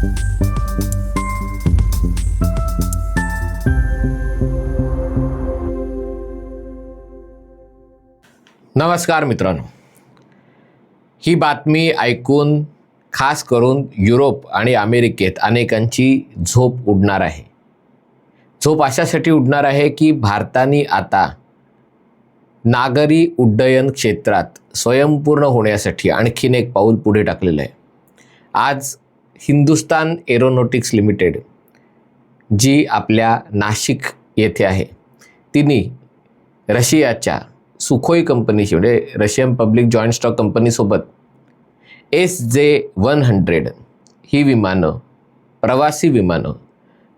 नमस्कार मित्रांनो. ही बातमी ऐकून खास करून युरोप आणि अमेरिकेत अनेकांची झोप उडणार आहे. झोप अशासाठी उडणार आहे की भारताने आता नागरी उड्डयन क्षेत्रात स्वयंपूर्ण होण्यासाठी आणखीन एक पाऊल पुढे टाकलेलं आहे. आज हिंदुस्तान एरोनॉटिक्स लिमिटेड जी आपल्या नाशिक येथे आहे तिने रशियाच्या सुखोई कंपनीशी म्हणजे रशियन पब्लिक जॉईंट स्टॉक कंपनीसोबत एस जे वन हंड्रेड ही विमानं प्रवासी विमानं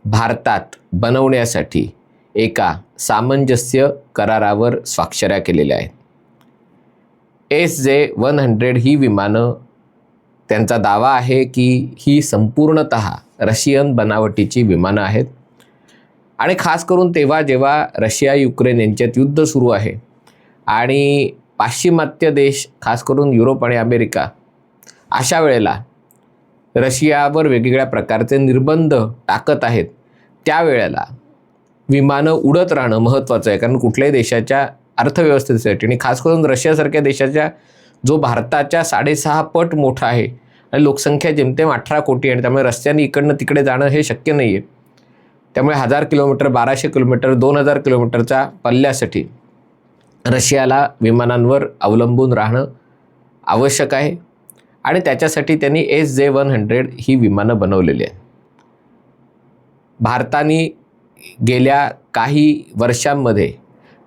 भारतात बनवण्यासाठी एका सामंजस्य करारावर स्वाक्षऱ्या केलेल्या आहेत. एस जे वन हंड्रेड ही विमानं त्यांचा दावा आहे की ही संपूर्णत रशियन बनावटीची विमानं आहेत. आणि खास करून तेव्हा जेव्हा रशिया युक्रेन यांच्यात युद्ध सुरू आहे आणि पाश्चिमात्य देश खास करून युरोप आणि अमेरिका अशा वेळेला रशियावर वेगवेगळ्या प्रकारचे निर्बंध टाकत आहेत त्यावेळेला विमानं उडत राहणं महत्त्वाचं आहे. कारण कुठल्याही देशाच्या अर्थव्यवस्थेसाठी आणि खास करून रशियासारख्या देशाच्या जो भारताच्या साडेसहा पट मोठा आहे आणि लोकसंख्या जेमतेम अठरा कोटी आणि त्यामुळे रस्त्याने इकडनं तिकडे जाणं हे शक्य नाही आहे त्यामुळे हजार किलोमीटर बाराशे किलोमीटर दोन हजार किलोमीटरच्या पल्ल्यासाठी रशियाला विमानांवर अवलंबून राहणं आवश्यक आहे आणि त्याच्यासाठी त्यांनी एस जे वन हंड्रेड ही विमानं बनवलेली आहेत. भारताने गेल्या काही वर्षांमध्ये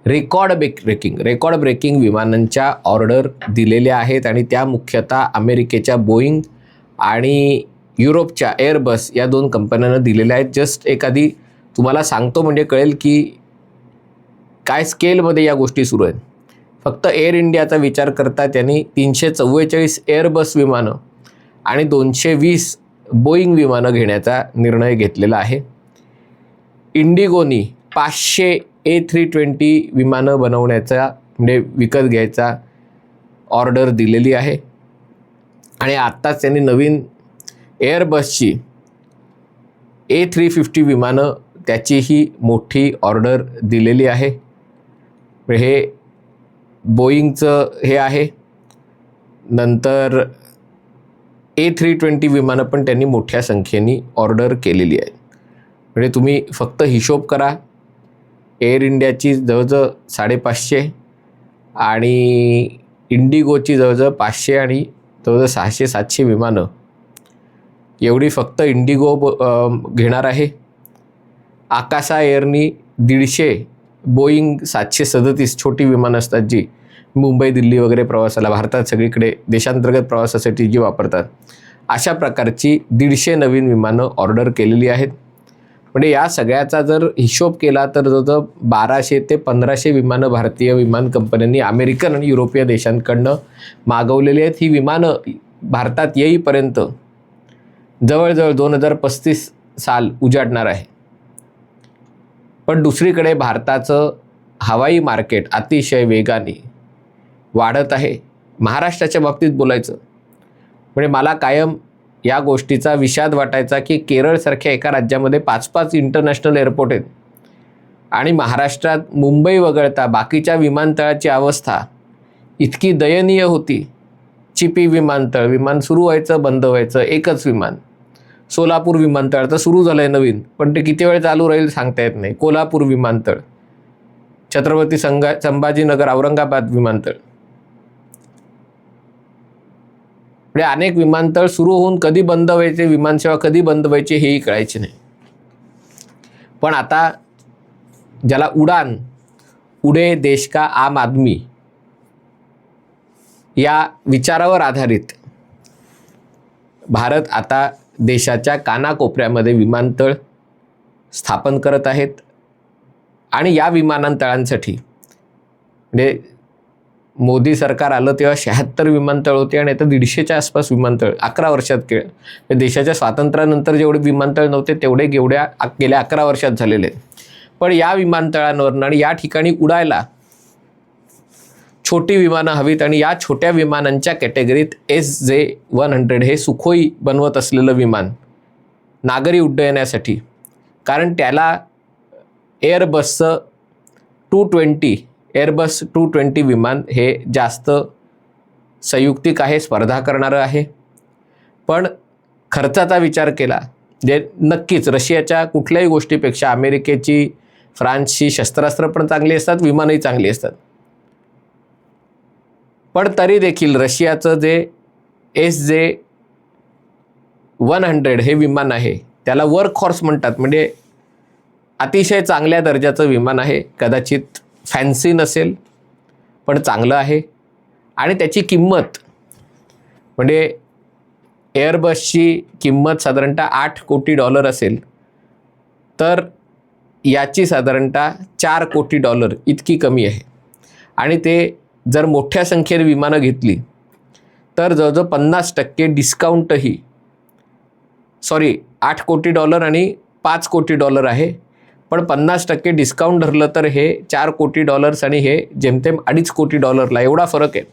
record break breaking. Record breaking विमानांच्या ऑर्डर दिलेल्या आहेत आणि त्या मुख्यतः अमेरिकेच्या बोईंग आणि युरोपच्या एअरबस या दोन कंपन्यांना दिलेल्या आहेत. जस्ट एखादी तुम्हाला सांगतो म्हणजे कळेल की काय स्केलमध्ये या गोष्टी सुरू आहेत. फक्त एअर इंडियाचा विचार करता त्यांनी तीनशे चव्वेचाळीस एअरबस विमानं आणि दोनशे वीस बोईंग विमानं घेण्याचा निर्णय घेतलेला आहे. इंडिगोनी पाचशे ए थ्री ट्वेंटी विमानं बनवण्याचा म्हणजे विकत घ्यायचा ऑर्डर दिलेली आहे. आणि आत्ताच त्यांनी नवीन एअरबसची ए थ्री फिफ्टी विमानं त्याचीही मोठी ऑर्डर दिलेली आहे. म्हणजे हे बोईंगचं हे आहे. नंतर ए थ्री ट्वेंटी विमानं पण त्यांनी मोठ्या संख्येने ऑर्डर केलेली आहे. म्हणजे तुम्ही फक्त हिशोब करा. एअर इंडियाची जवळजवळ साडेपाचशे आणि इंडिगोची जवळजवळ पाचशे आणि जवळजवळ सहाशे सातशे विमानं. एवढी फक्त इंडिगो ब घेणार आहे. आकाशा एअरनी दीडशे बोईंग सातशे सदतीस छोटी विमानं असतात जी मुंबई दिल्ली वगैरे प्रवासाला भारतात सगळीकडे देशांतर्गत प्रवासासाठी जी वापरतात. अशा प्रकारची दीडशे नवीन विमानं ऑर्डर केलेली आहेत. म्हणजे या सगळ्याचा जर हिशोब केला तर जवळजवळ बाराशे ते पंधराशे विमानं भारतीय विमान कंपन्यांनी अमेरिकन आणि युरोपीय देशांकडनं मागवलेली आहेत. ही विमानं भारतात येईपर्यंत जवळजवळ दोन हजार पस्तीस साल उजाडणार आहे. पण दुसरीकडे भारताचं हवाई मार्केट अतिशय वेगाने वाढत आहे. महाराष्ट्राच्या बाबतीत बोलायचं म्हणजे मला कायम या गोष्टीचा विषाद वाटायचा की केरळसारख्या एका राज्यामध्ये पाच पाच इंटरनॅशनल एअरपोर्ट आहेत. आणि महाराष्ट्रात मुंबई वगळता बाकीच्या विमानतळाची अवस्था इतकी दयनीय होती. चिपी विमानतळ विमान सुरू व्हायचं बंद व्हायचं एकच विमान. सोलापूर विमानतळ तर सुरू झालं आहे नवीन पण ते किती वेळ चालू राहील सांगता येत नाही. कोल्हापूर विमानतळ छत्रपती संगा संभाजीनगर औरंगाबाद विमानतळ. म्हणजे अनेक विमानतळ सुरू होऊन कधी बंद व्हायचे विमानसेवा कधी बंद व्हायची हेही कळायचे नाही. पण आता ज्याला उडान उडे देश का आम आदमी या विचारावर आधारित भारत आता देशाच्या कानाकोपऱ्यामध्ये विमानतळ स्थापन करत आहेत. आणि या विमानतळांसाठी म्हणजे मोदी सरकार आलं तेव्हा शहात्तर विमानतळ होते आणि आता दीडशेच्या आसपास विमानतळ अकरा वर्षात केळ. म्हणजे देशाच्या स्वातंत्र्यानंतर जेवढे विमानतळ नव्हते तेवढे गेवड्या गेल्या अकरा वर्षात झालेले. आहेत पण या विमानतळांवरनं आणि या ठिकाणी उडायला छोटी विमानं हवीत आणि या छोट्या विमानांच्या कॅटेगरीत एस जे वन हंड्रेड हे सुखोई बनवत असलेलं विमान नागरी उड्डयनासाठी. कारण त्याला एअरबसचं two twenty Airbus two twenty विमान हे जास्त संयुक्तिक आहे स्पर्धा करणारं आहे. पण खर्चाचा विचार केला जे नक्कीच रशियाच्या कुठल्याही गोष्टीपेक्षा अमेरिकेची फ्रान्सची शस्त्रास्त्र पण चांगली असतात विमानही चांगली असतात. पण तरी देखील रशियाचं जे एस जे वन हंड्रेड हे विमान आहे त्याला वर्क हॉर्स म्हणतात. म्हणजे अतिशय चांगल्या दर्जाचं विमान आहे कदाचित फॅन्सी नसेल पण चांगलं आहे. आणि त्याची किंमत म्हणजे एअरबसची किंमत साधारणतः आठ कोटी डॉलर असेल तर याची साधारणतः चार कोटी डॉलर इतकी कमी आहे. आणि ते जर मोठ्या संख्येने विमानं घेतली तर जवळजवळ पन्नास टक्के डिस्काउंटही सॉरी आठ कोटी डॉलर आणि पाच कोटी डॉलर आहे. पण पन्नास टक्के डिस्काउंट धरलं तर हे चार कोटी डॉलर्स आणि हे जेमतेम अडीच कोटी डॉलरला एवढा फरक आहे.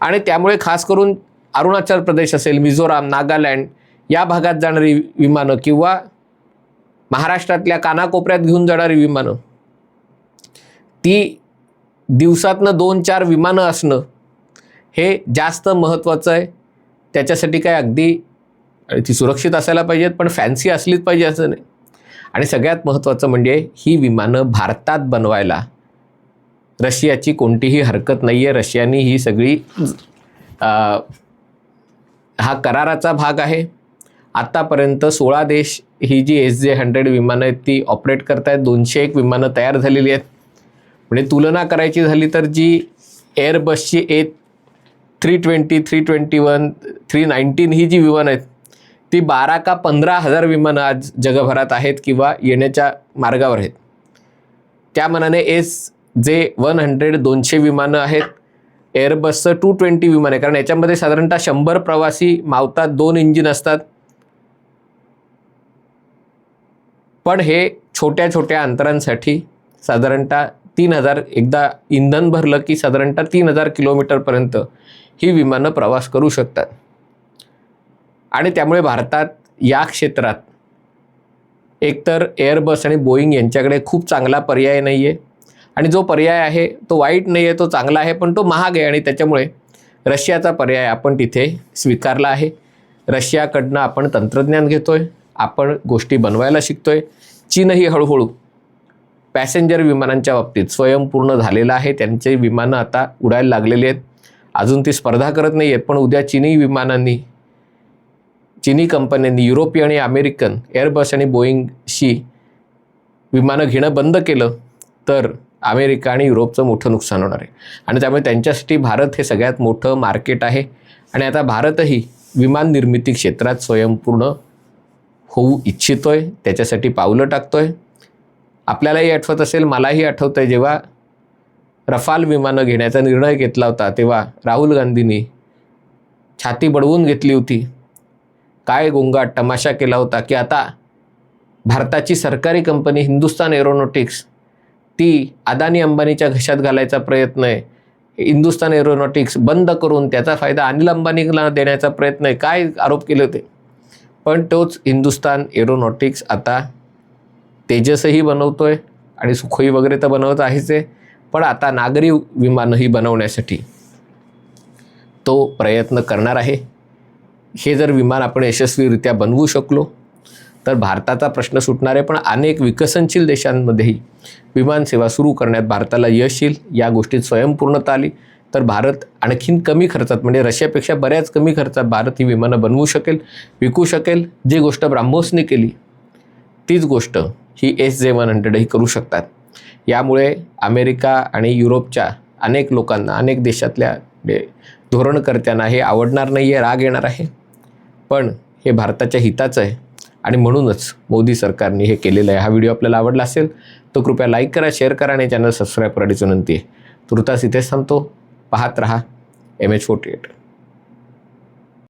आणि त्यामुळे खास करून अरुणाचल प्रदेश असेल मिझोराम नागालँड या भागात जाणारी विमानं किंवा महाराष्ट्रातल्या कानाकोपऱ्यात घेऊन जाणारी विमानं ती दिवसातनं दोन चार विमानं असणं हे जास्त महत्त्वाचं आहे. त्याच्यासाठी काय अगदी आणि ती सुरक्षित असायला पाहिजेत पण फॅन्सी असलीच पाहिजे असं नाही. आणि सगळ्यात महत्त्वाचं म्हणजे ही विमानं भारतात बनवायला रशियाची कोणतीही हरकत नाही आहे रशियाने ही सगळी हा कराराचा भाग आहे. आत्तापर्यंत सोळा देश ही जी एस जे हंड्रेड विमानं आहेत ती ऑपरेट करतायत. दोनशे एक विमानं तयार झालेली आहेत. म्हणजे तुलना करायची झाली तर जी एअरबसची A three twenty three twenty one three nineteen ही जी विमानं आहेत ती बारा का पंधरा हजार विमानं आज जगभरात आहेत किंवा येण्याच्या मार्गावर आहेत. त्या मनाने एस जे वन हंड्रेड दोनशे विमानं आहेत. एअरबसचं टू ट्वेंटी विमान आहे. कारण याच्यामध्ये साधारणतः शंभर प्रवासी मावतात दोन इंजिन असतात. पण हे छोट्या छोट्या अंतरांसाठी साधारणतः तीन हजार एकदा इंधन भरलं की साधारणतः तीन हजार किलोमीटरपर्यंत ही विमानं प्रवास करू शकतात. आणि त्यामुळे भारतात या क्षेत्रात एकतर एअरबस आणि बोईंग यांच्याकडे खूप चांगला पर्याय नाही आहे आणि जो पर्याय आहे तो वाईट नाही आहे तो चांगला आहे पण तो महाग आहे आणि त्याच्यामुळे रशियाचा पर्याय आपण तिथे स्वीकारला आहे. रशियाकडनं आपण तंत्रज्ञान घेतो आहे आपण गोष्टी बनवायला शिकतो आहे चीनही हळूहळू पॅसेंजर विमानांच्या बाबतीत स्वयंपूर्ण झालेलं आहे. त्यांचे विमानं आता उडायला लागलेली आहेत. अजून ती स्पर्धा करत नाही आहेत पण उद्या चीनी विमानांनी चिनी कंपन्यांनी युरोपीय आणि अमेरिकन एअरबस आणि बोईंगशी विमानं घेणं बंद केलं तर अमेरिका आणि युरोपचं मोठं नुकसान होणार आहे. आणि त्यामुळे त्यांच्यासाठी भारत हे सगळ्यात मोठं मार्केट आहे. आणि आता भारतही विमान निर्मिती क्षेत्रात स्वयंपूर्ण होऊ इच्छितो आहे त्याच्यासाठी पावलं टाकतो आहे आपल्यालाही आठवत असेल मलाही आठवतं आहे जेव्हा रफाल विमानं घेण्याचा निर्णय घेतला होता तेव्हा राहुल गांधींनी छाती बडवून घेतली होती. काय गोंगाट तमाशा केला होता की आता भारताची सरकारी कंपनी हिंदुस्तान एरोनॉटिक्स ती अदानी अंबानीच्या घशात घालायचा प्रयत्न आहे. हिंदुस्तान एरोनॉटिक्स बंद करून त्याचा फायदा अनिल अंबानीला देण्याचा प्रयत्न आहे. काय आरोप केले होते? पण तोच हिंदुस्तान एरोनॉटिक्स आता तेजसही बनवतो आहे आणि सुखोई वगैरे तर बनवत आहेच आहे. पण आता नागरी विमानंही बनवण्यासाठी तो प्रयत्न करणार आहे. हे जर विमान आपण यशस्वीरित्या बनवू शकलो तर भारताचा प्रश्न सुटणार आहे पण अनेक विकसनशील देशांमध्येही विमानसेवा सुरू करण्यात भारताला यश येईल या गोष्टीत स्वयंपूर्णता आली. तर भारत आणखीन कमी खर्चात म्हणजे रशियापेक्षा बऱ्याच कमी खर्चात भारत ही विमानं बनवू शकेल विकू शकेल. जी गोष्ट ब्राह्मोसने केली तीच गोष्ट ही एस जे वन हंड्रेडही करू शकतात. यामुळे अमेरिका आणि युरोपच्या अनेक लोकांना अनेक देशातल्या म्हणजे धोरणकर्त्यांना हे आवडणार नाही आहे राग येणार आहे. पण हे भारताच्या हिताचं आहे. आणि म्हणूनच मोदी सरकारने हे केलेलं आहे. हा व्हिडिओ आपल्याला आवडला असेल तर कृपया लाईक करा शेअर करा आणि चॅनल सबस्क्राईब करायची विनंती आहे. तुर्तास इथेच थांबतो. पाहत रहा. M H forty eight